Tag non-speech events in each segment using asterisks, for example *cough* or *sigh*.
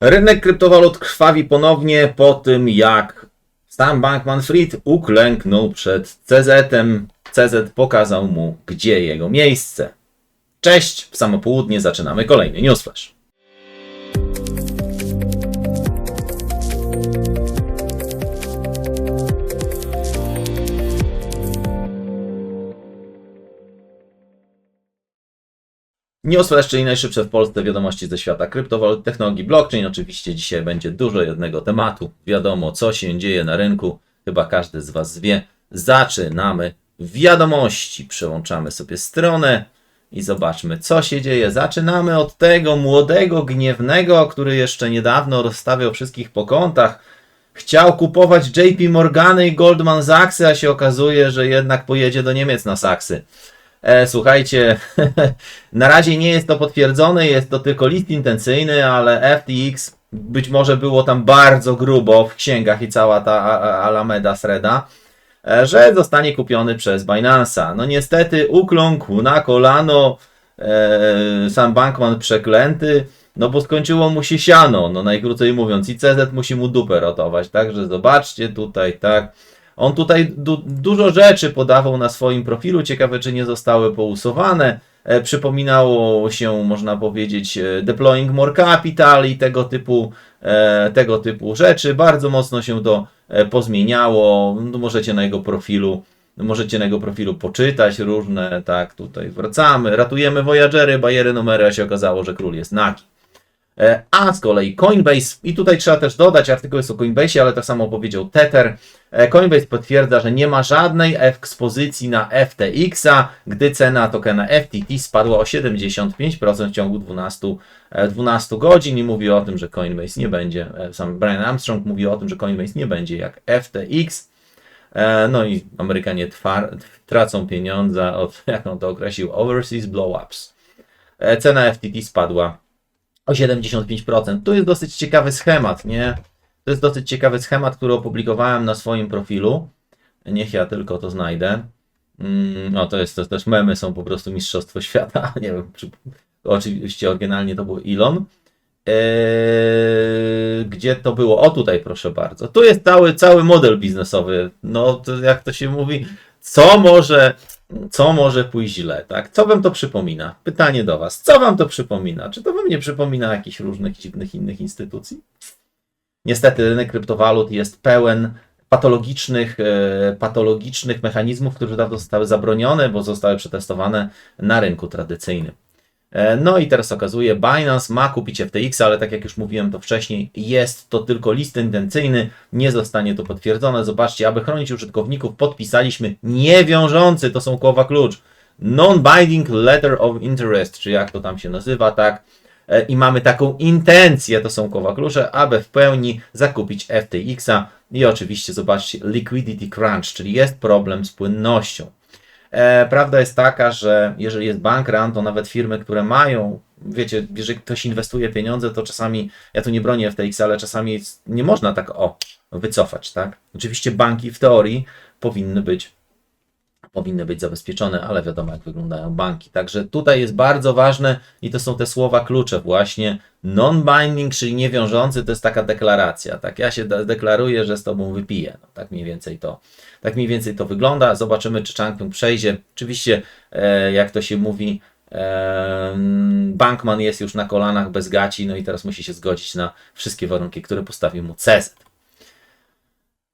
Rynek kryptowalut krwawi ponownie po tym, jak sam Bankman-Fried uklęknął przed CZ-em. CZ pokazał mu, gdzie jego miejsce. Cześć, w samo południe zaczynamy kolejny newsflash. Newsflash, czyli najszybsze w Polsce wiadomości ze świata kryptowalut, technologii blockchain. Oczywiście dzisiaj będzie dużo jednego tematu. Wiadomo, co się dzieje na rynku. Chyba każdy z Was wie. Zaczynamy wiadomości. Przełączamy sobie stronę i zobaczmy, co się dzieje. Zaczynamy od tego młodego, gniewnego, który jeszcze niedawno rozstawiał wszystkich po kątach. Chciał kupować JP Morgany i Goldman Sachsy, a się okazuje, że jednak pojedzie do Niemiec na Saksy. E, słuchajcie, *laughs* na razie nie jest to potwierdzone, jest to tylko list intencyjny, ale FTX być może było tam bardzo grubo w księgach i cała ta Alameda Sreda, e, że zostanie kupiony przez Binance'a. No niestety ukląkł na kolano e, sam Bankman przeklęty, no bo skończyło mu się siano, no najkrócej mówiąc, i CZ musi mu dupę rotować, także zobaczcie tutaj, tak. On tutaj du dużo rzeczy podawał na swoim profilu. Ciekawe, czy nie zostały pousuwane. E, przypominało się, można powiedzieć, e, deploying more capital i tego typu, e, tego typu rzeczy. Bardzo mocno się to e, pozmieniało. No, możecie na jego profilu Możecie na jego profilu poczytać różne, tak, tutaj wracamy, ratujemy Voyagery, bajery, numery, a się okazało, że król jest nagi. E, A z kolei Coinbase, i tutaj trzeba też dodać, artykuł jest o Coinbase, ale tak samo powiedział Tether. E, Coinbase potwierdza, że nie ma żadnej ekspozycji na FTX-a, gdy cena tokena FTT spadła o 75% w ciągu 12, e, 12 godzin i mówi o tym, że Coinbase nie będzie, e, sam Brian Armstrong mówi o tym, że Coinbase nie będzie jak FTX. E, No i Amerykanie twar, tracą pieniądze od, *laughs* jak on to określił, overseas blow-ups. E, Cena FTT spadła o 75%. Tu jest dosyć ciekawy schemat, nie? To jest dosyć ciekawy schemat, który opublikowałem na swoim profilu. Niech ja tylko to znajdę. No, to jest to też memy są po prostu mistrzostwo świata. *laughs* Nie wiem, czy, oczywiście oryginalnie to był Elon. Eee, gdzie to było? O tutaj, proszę bardzo. Tu jest cały, cały model biznesowy. No, to jak to się mówi, co może, co może pójść źle, tak? Co wam to przypomina? Pytanie do was. Co wam to przypomina? Czy to wam nie przypomina jakichś różnych dziwnych innych instytucji? Niestety rynek kryptowalut jest pełen patologicznych, e, patologicznych mechanizmów, które dawno zostały zabronione, bo zostały przetestowane na rynku tradycyjnym. E, No i teraz okazuje, Binance ma kupić FTX, ale tak jak już mówiłem to wcześniej, jest to tylko list intencyjny, nie zostanie to potwierdzone. Zobaczcie, aby chronić użytkowników, podpisaliśmy niewiążący, to są słowa klucz, non-binding letter of interest, czy jak to tam się nazywa, tak? E, I mamy taką intencję, to są słowa klucze, aby w pełni zakupić FTX-a. I oczywiście zobaczcie, liquidity crunch, czyli jest problem z płynnością. E, prawda jest taka, że jeżeli jest bank run, to nawet firmy, które mają, wiecie, jeżeli ktoś inwestuje pieniądze, to czasami, ja tu nie bronię FTX, ale czasami nie można tak o wycofać, tak? Oczywiście banki w teorii powinny być powinny być zabezpieczone, ale wiadomo jak wyglądają banki. Także tutaj jest bardzo ważne i to są te słowa klucze właśnie. Non-binding, czyli niewiążący, to jest taka deklaracja. Tak, ja się de- deklaruję, że z tobą wypiję. No, tak mniej więcej to, tak mniej więcej to wygląda. Zobaczymy, czy Changpeng przejdzie. Oczywiście, e, jak to się mówi, e, Bankman jest już na kolanach bez gaci, no i teraz musi się zgodzić na wszystkie warunki, które postawił mu CZ.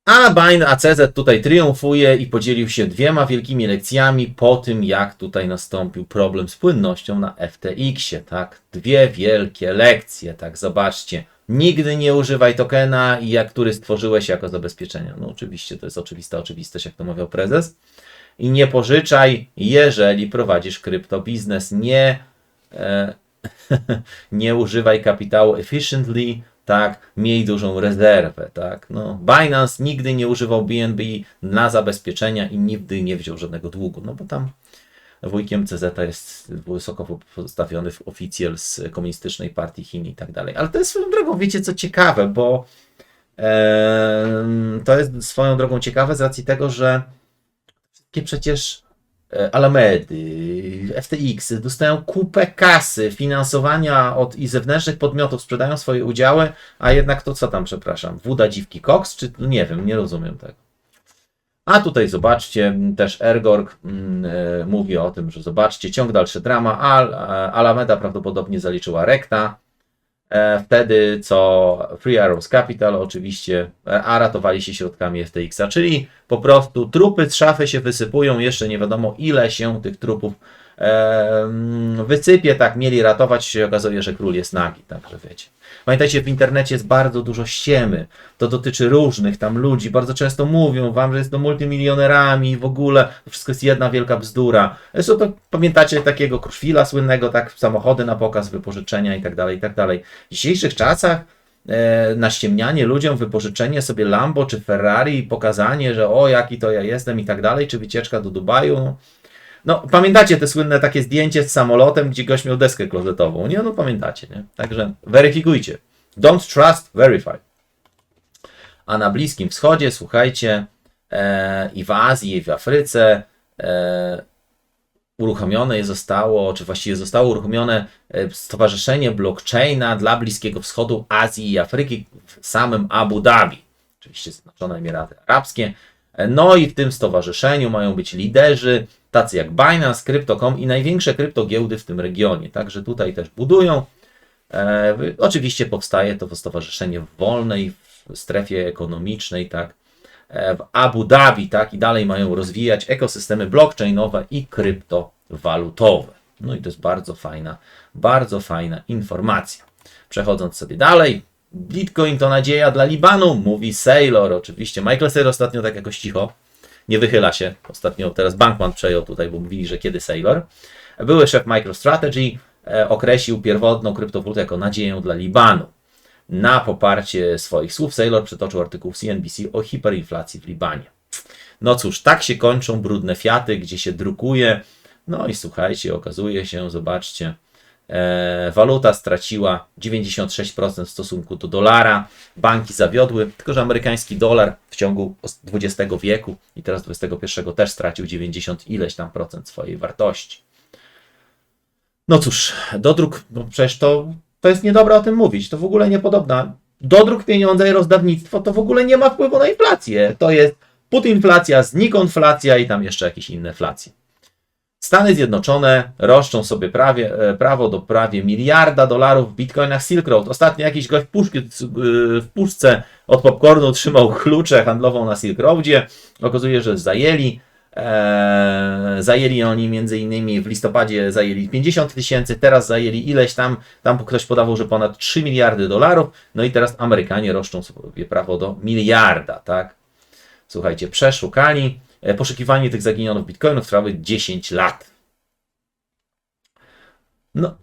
A Bain ACZ tutaj triumfuje i podzielił się dwiema wielkimi lekcjami po tym, jak tutaj nastąpił problem z płynnością na FTX-ie, tak? Dwie wielkie lekcje, tak? Zobaczcie. Nigdy nie używaj tokena, jak który stworzyłeś jako zabezpieczenia. No oczywiście, to jest oczywista oczywistość, jak to mawiał prezes. I nie pożyczaj, jeżeli prowadzisz kryptobiznes. Nie, e, *laughs* nie używaj kapitału efficiently, tak, miej dużą rezerwę, tak. No, Binance nigdy nie używał BNB na zabezpieczenia i nigdy nie wziął żadnego długu, no bo tam wujkiem CZ jest wysoko postawiony oficjel z komunistycznej partii Chin i tak dalej. Ale to jest swoją drogą, wiecie co ciekawe, bo em, to jest swoją drogą ciekawe z racji tego, że wszystkie przecież e, Alamedy, FTX dostają kupę kasy, finansowania od i zewnętrznych podmiotów, sprzedają swoje udziały, a jednak to co tam, przepraszam, Wuda Dziwki Cox, czy no nie wiem, nie rozumiem tego. A tutaj zobaczcie, też Ergorg e, mówi o tym, że zobaczcie, ciąg dalszy drama, Al, e, Alameda prawdopodobnie zaliczyła rekta, e, wtedy co Free Arrows Capital oczywiście, e, a ratowali się środkami FTX-a, czyli po prostu trupy z szafy się wysypują, jeszcze nie wiadomo ile się tych trupów e, wysypie, tak mieli ratować, się okazuje, że król jest nagi, także wiecie. Pamiętajcie, w internecie jest bardzo dużo ściemy. To dotyczy różnych tam ludzi. Bardzo często mówią wam, że jest to multimilionerami w ogóle. To wszystko jest jedna wielka bzdura. Zresztą to pamiętacie takiego Kruszwila słynnego, tak, samochody na pokaz, wypożyczenia i tak dalej, i tak dalej. W dzisiejszych czasach e, naściemnianie ludziom, wypożyczenie sobie Lambo czy Ferrari i pokazanie, że o jaki to ja jestem i tak dalej, czy wycieczka do Dubaju, no, no, pamiętacie te słynne takie zdjęcie z samolotem, gdzie gość miał deskę klozetową, nie? No pamiętacie, nie? Także weryfikujcie. Don't trust, verify. A na Bliskim Wschodzie, słuchajcie, e, i w Azji, i w Afryce e, uruchomione zostało, czy właściwie zostało uruchomione e, Stowarzyszenie Blockchaina dla Bliskiego Wschodu, Azji i Afryki w samym Abu Dhabi. Oczywiście Zjednoczone Emiraty Arabskie. No i w tym stowarzyszeniu mają być liderzy, tacy jak Binance, Crypto.com i największe kryptogiełdy w tym regionie. Także tutaj też budują. E, oczywiście powstaje to stowarzyszenie w wolnej w strefie ekonomicznej, tak, e, w Abu Dhabi, tak, i dalej mają rozwijać ekosystemy blockchainowe i kryptowalutowe. No i to jest bardzo fajna, bardzo fajna informacja. Przechodząc sobie dalej, Bitcoin to nadzieja dla Libanu, mówi Saylor. Oczywiście Michael Saylor ostatnio tak jakoś cicho, nie wychyla się. Ostatnio teraz Bankman przejął tutaj, bo mówili, że kiedy Saylor. Były szef MicroStrategy e, określił pierwotną kryptowalutę jako nadzieję dla Libanu. Na poparcie swoich słów Saylor przytoczył artykuł w CNBC o hiperinflacji w Libanie. No cóż, tak się kończą brudne fiaty, gdzie się drukuje. No i słuchajcie, okazuje się, zobaczcie, waluta straciła 96% w stosunku do dolara. Banki zawiodły, tylko że amerykański dolar w ciągu XX wieku i teraz XXI też stracił 90 ileś tam procent swojej wartości. No cóż, dodruk, no przecież to, to jest niedobre o tym mówić, to w ogóle niepodobna. Dodruk pieniądza i rozdawnictwo to w ogóle nie ma wpływu na inflację. To jest putinflacja, znikonflacja i tam jeszcze jakieś inne flacje. Stany Zjednoczone roszczą sobie prawie, e, prawo do prawie miliarda dolarów w bitcoinach Silk Road. Ostatnio jakiś gość w, puszki, w puszce od popcornu trzymał klucze handlową na Silk Roadzie. Okazuje, że zajęli. E, zajęli oni między innymi w listopadzie zajęli 50 tysięcy, teraz zajęli ileś tam, tam ktoś podawał, że ponad 3 miliardy dolarów, no i teraz Amerykanie roszczą sobie prawo do miliarda, tak? Słuchajcie, przeszukali, e, poszukiwanie tych zaginionych bitcoinów trwały 10 lat. No,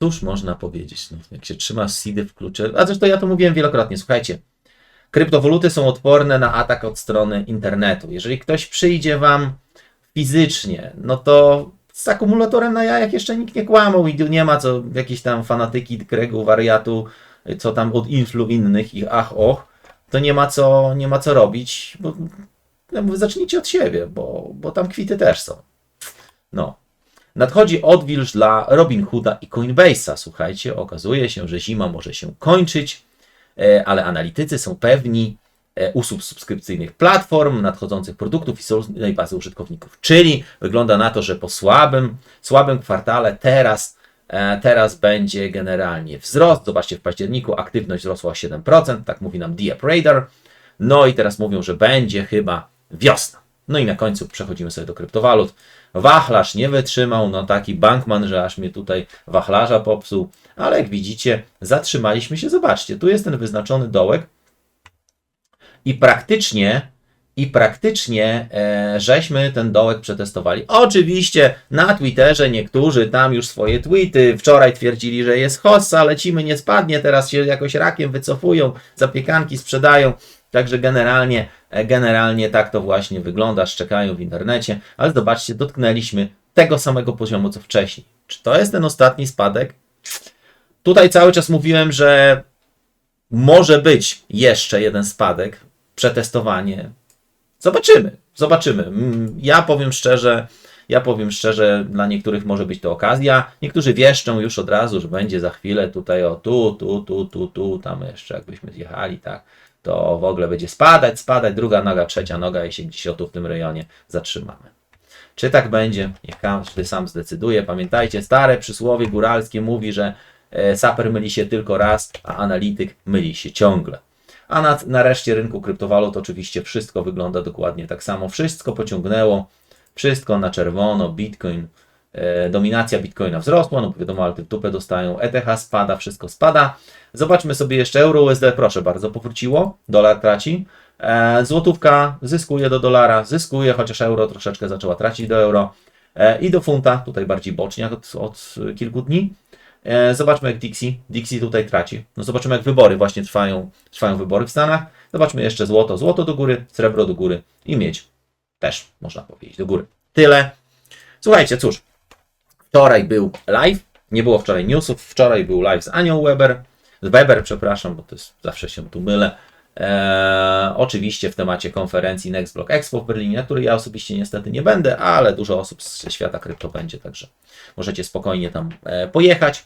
cóż można powiedzieć, no, jak się trzyma seedy w klucze, a zresztą ja to mówiłem wielokrotnie, słuchajcie, kryptowaluty są odporne na atak od strony internetu. Jeżeli ktoś przyjdzie wam fizycznie, no to z akumulatorem na jajach jeszcze nikt nie kłamał i nie ma co jakieś tam fanatyki kregu, wariatu, co tam od influ innych i ach och, to nie ma co, nie ma co robić, bo ja mówię, zacznijcie od siebie, bo, bo tam kwity też są. No. Nadchodzi odwilż dla Robinhooda i Coinbase'a. Słuchajcie, okazuje się, że zima może się kończyć, e, ale analitycy są pewni e, usług subskrypcyjnych platform, nadchodzących produktów i solidnej bazy użytkowników. Czyli wygląda na to, że po słabym, słabym kwartale teraz, e, teraz będzie generalnie wzrost. Zobaczcie, w październiku aktywność wzrosła o 7%, tak mówi nam The Radar. No i teraz mówią, że będzie chyba wiosna. No i na końcu przechodzimy sobie do kryptowalut. Wachlarz nie wytrzymał, no taki bankman, że aż mnie tutaj wachlarza popsuł, ale jak widzicie, zatrzymaliśmy się. Zobaczcie, tu jest ten wyznaczony dołek i praktycznie i praktycznie e, żeśmy ten dołek przetestowali. Oczywiście na Twitterze niektórzy tam już swoje tweety wczoraj twierdzili, że jest hossa, lecimy, nie spadnie, teraz się jakoś rakiem wycofują, zapiekanki sprzedają. Także generalnie, e, generalnie tak to właśnie wygląda, szczekają w internecie, ale zobaczcie, dotknęliśmy tego samego poziomu co wcześniej. Czy to jest ten ostatni spadek? Tutaj cały czas mówiłem, że może być jeszcze jeden spadek, przetestowanie. Zobaczymy. zobaczymy. Mm, Ja powiem szczerze, ja powiem szczerze, dla niektórych może być to okazja. Niektórzy wieszczą już od razu, że będzie za chwilę tutaj o tu, tu, tu, tu, tu, tam jeszcze jakbyśmy zjechali, tak, to w ogóle będzie spadać, spadać, druga noga, trzecia noga i się gdzieś o tu w tym rejonie zatrzymamy. Czy tak będzie? Niech każdy sam zdecyduje. Pamiętajcie, stare przysłowie góralskie mówi, że e, saper myli się tylko raz, a analityk myli się ciągle. A na, na reszcie rynku kryptowalut oczywiście wszystko wygląda dokładnie tak samo. Wszystko pociągnęło, wszystko na czerwono, Bitcoin, dominacja Bitcoina wzrosła, no wiadomo, ale dupę dostają, ETH spada, wszystko spada. Zobaczmy sobie jeszcze euro USD, proszę bardzo, powróciło, dolar traci. E, Złotówka zyskuje do dolara, zyskuje, chociaż euro troszeczkę zaczęła tracić do euro. E, I do funta, tutaj bardziej bocznie od, od kilku dni. E, Zobaczmy jak Dixie. Dixie tutaj traci. No zobaczymy jak wybory właśnie trwają. Trwają wybory w Stanach. Zobaczmy jeszcze złoto. Złoto do góry, srebro do góry i miedź też można powiedzieć do góry. Tyle. Słuchajcie, cóż. Wczoraj był live. Nie było wczoraj newsów. Wczoraj był live z Anią Weber. Z Weber, przepraszam, bo to jest, zawsze się tu mylę. Eee, oczywiście w temacie konferencji Next Block Expo w Berlinie, na której ja osobiście niestety nie będę, ale dużo osób ze świata krypto będzie, także możecie spokojnie tam e, pojechać.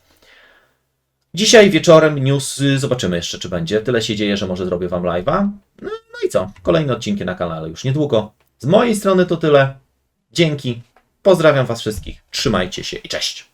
Dzisiaj wieczorem news, zobaczymy jeszcze czy będzie. Tyle się dzieje, że może zrobię Wam live'a. No, no i co? Kolejne odcinki na kanale już niedługo. Z mojej strony to tyle. Dzięki. Pozdrawiam Was wszystkich. Trzymajcie się i cześć.